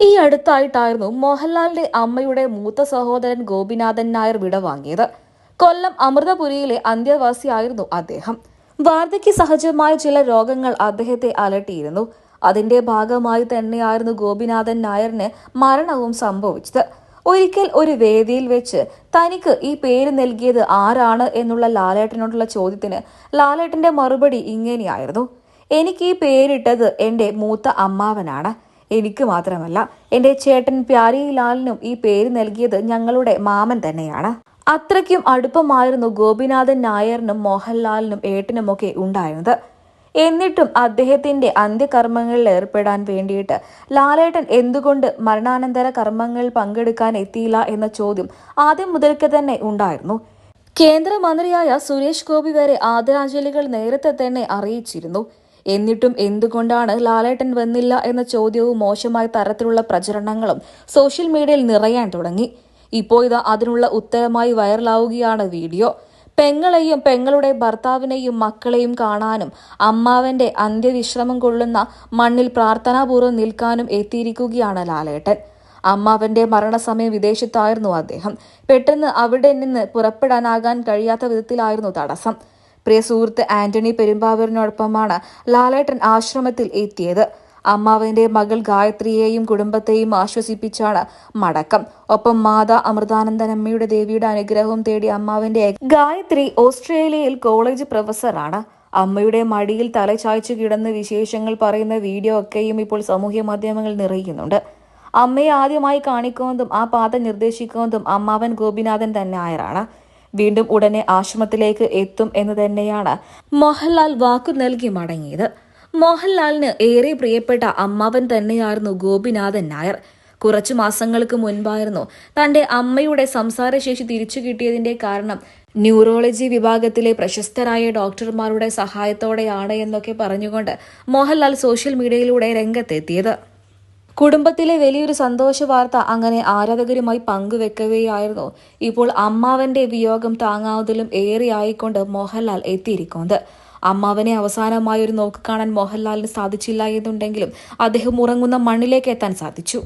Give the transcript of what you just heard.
ഈ അടുത്തായിട്ടായിരുന്നു മോഹൻലാലിന്റെ അമ്മയുടെ മൂത്ത സഹോദരൻ ഗോപിനാഥൻ നായർ വിടവാങ്ങിയത് കൊല്ലം അമൃതപുരിയിലെ അന്ത്യവാസിയായിരുന്നു അദ്ദേഹം. വാർദ്ധക്യ സഹജമായ ചില രോഗങ്ങൾ അദ്ദേഹത്തെ അലട്ടിയിരുന്നു. അതിന്റെ ഭാഗമായി തന്നെയായിരുന്നു ഗോപിനാഥൻ നായറിന് മരണവും സംഭവിച്ചത്. ഒരിക്കൽ ഒരു വേദിയിൽ വെച്ച് തനിക്ക് ഈ പേര് നൽകിയത് ആരാണ് എന്നുള്ള ലാലേട്ടനോടുള്ള ചോദ്യത്തിന് ലാലേട്ടന്റെ മറുപടി ഇങ്ങനെയായിരുന്നു. എനിക്ക് ഈ പേരിട്ടത് എന്റെ മൂത്ത അമ്മാവനാണ്. എനിക്ക് മാത്രമല്ല എന്റെ ചേട്ടൻ പ്യാരിലാലിനും ഈ പേര് നൽകിയത് ഞങ്ങളുടെ മാമൻ തന്നെയാണ്. അത്രയ്ക്കും അടുപ്പമായിരുന്നു ഗോപിനാഥൻ നായറിനും മോഹൻലാലിനും ഏട്ടനുമൊക്കെ ഉണ്ടായിരുന്നത്. എന്നിട്ടും അദ്ദേഹത്തിന്റെ അന്ത്യകർമ്മങ്ങളിൽ ഏർപ്പെടാൻ വേണ്ടിയിട്ട് ലാലേട്ടൻ എന്തുകൊണ്ട് മരണാനന്തര കർമ്മങ്ങളിൽ പങ്കെടുക്കാൻ എത്തിയില്ല എന്ന ചോദ്യം ആദ്യം മുതൽക്ക് തന്നെ ഉണ്ടായിരുന്നു. കേന്ദ്രമന്ത്രിയായ സുരേഷ് ഗോപി വരെ ആദരാഞ്ജലികൾ നേരത്തെ തന്നെ അറിയിച്ചിരുന്നു. എന്നിട്ടും എന്തുകൊണ്ടാണ് ലാലേട്ടൻ വന്നില്ല എന്ന ചോദ്യവും മോശമായ തരത്തിലുള്ള പ്രചരണങ്ങളും സോഷ്യൽ മീഡിയയിൽ നിറയാൻ തുടങ്ങി. ഇപ്പോ ഇതാ അതിനുള്ള ഉത്തരമായി വൈറലാവുകയാണ് വീഡിയോ. പെങ്ങളെയും പെങ്ങളുടെ ഭർത്താവിനെയും മക്കളെയും കാണാനും അമ്മാവന്റെ അന്ത്യവിശ്രമം കൊള്ളുന്ന മണ്ണിൽ പ്രാർത്ഥനാപൂർവം നിൽക്കാനും എത്തിയിരിക്കുകയാണ് ലാലേട്ടൻ. അമ്മാവന്റെ മരണസമയം വിദേശത്തായിരുന്നു അദ്ദേഹം. പെട്ടെന്ന് അവിടെ നിന്ന് പുറപ്പെടാനാകാൻ കഴിയാത്ത വിധത്തിലായിരുന്നു തടസ്സം. പ്രിയ സുഹൃത്ത് ആന്റണി പെരുമ്പാവൂരിനോടൊപ്പമാണ് ലാലേട്ടൻ ആശ്രമത്തിൽ എത്തിയത്. അമ്മാവന്റെ മകൾ ഗായത്രിയെയും കുടുംബത്തെയും ആശ്വസിപ്പിച്ചാണ് മടക്കം. ഒപ്പം മാതാ അമൃതാനന്ദനമ്മയുടെ ദേവിയുടെ അനുഗ്രഹവും തേടി അമ്മാവന്റെ ഗായത്രി ഓസ്ട്രേലിയയിൽ കോളേജ് പ്രൊഫസറാണ്. അമ്മയുടെ മടിയിൽ തലചായ്ച്ചു കിടന്ന് വിശേഷങ്ങൾ പറയുന്ന വീഡിയോ ഒക്കെയും ഇപ്പോൾ സാമൂഹ്യ മാധ്യമങ്ങളിൽ നിറയുന്നുണ്ട്. അമ്മയെ ആദ്യമായി കാണിക്കുന്നതും ആ പാത നിർദ്ദേശിക്കുന്നതും അമ്മാവൻ ഗോപിനാഥൻ തന്നെ ആയറാണ് വീണ്ടും ഉടനെ ആശ്രമത്തിലേക്ക് എത്തും എന്ന് തന്നെയാണ് മോഹൻലാൽ വാക്കു നൽകി മടങ്ങിയത്. മോഹൻലാലിന് ഏറെ പ്രിയപ്പെട്ട അമ്മാവൻ തന്നെയായിരുന്നു ഗോപിനാഥൻ നായർ. കുറച്ചു മാസങ്ങൾക്ക് മുൻപായിരുന്നു തന്റെ അമ്മയുടെ സംസാരശേഷി തിരിച്ചു കിട്ടിയതിന്റെ കാരണം ന്യൂറോളജി വിഭാഗത്തിലെ പ്രശസ്തരായ ഡോക്ടർമാരുടെ സഹായത്തോടെയാണ് എന്നൊക്കെ പറഞ്ഞുകൊണ്ട് മോഹൻലാൽ സോഷ്യൽ മീഡിയയിലൂടെ രംഗത്തെത്തിയത്. കുടുംബത്തിലെ വലിയൊരു സന്തോഷ വാർത്ത അങ്ങനെ ആരാധകരുമായി പങ്കുവെക്കുകയായിരുന്നു. ഇപ്പോൾ അമ്മാവന്റെ വിയോഗം താങ്ങാവുന്നതിലും ഏറെയായിക്കൊണ്ട് മോഹൻലാൽ എത്തിയിരിക്കുന്നത്. അമ്മാവനെ അവസാനമായി ഒരു നോക്ക് കാണാൻ മോഹൻലാലിന് സാധിച്ചില്ല എന്നുണ്ടെങ്കിലും അദ്ദേഹം ഉറങ്ങുന്ന മണ്ണിലേക്ക് എത്താൻ സാധിച്ചു.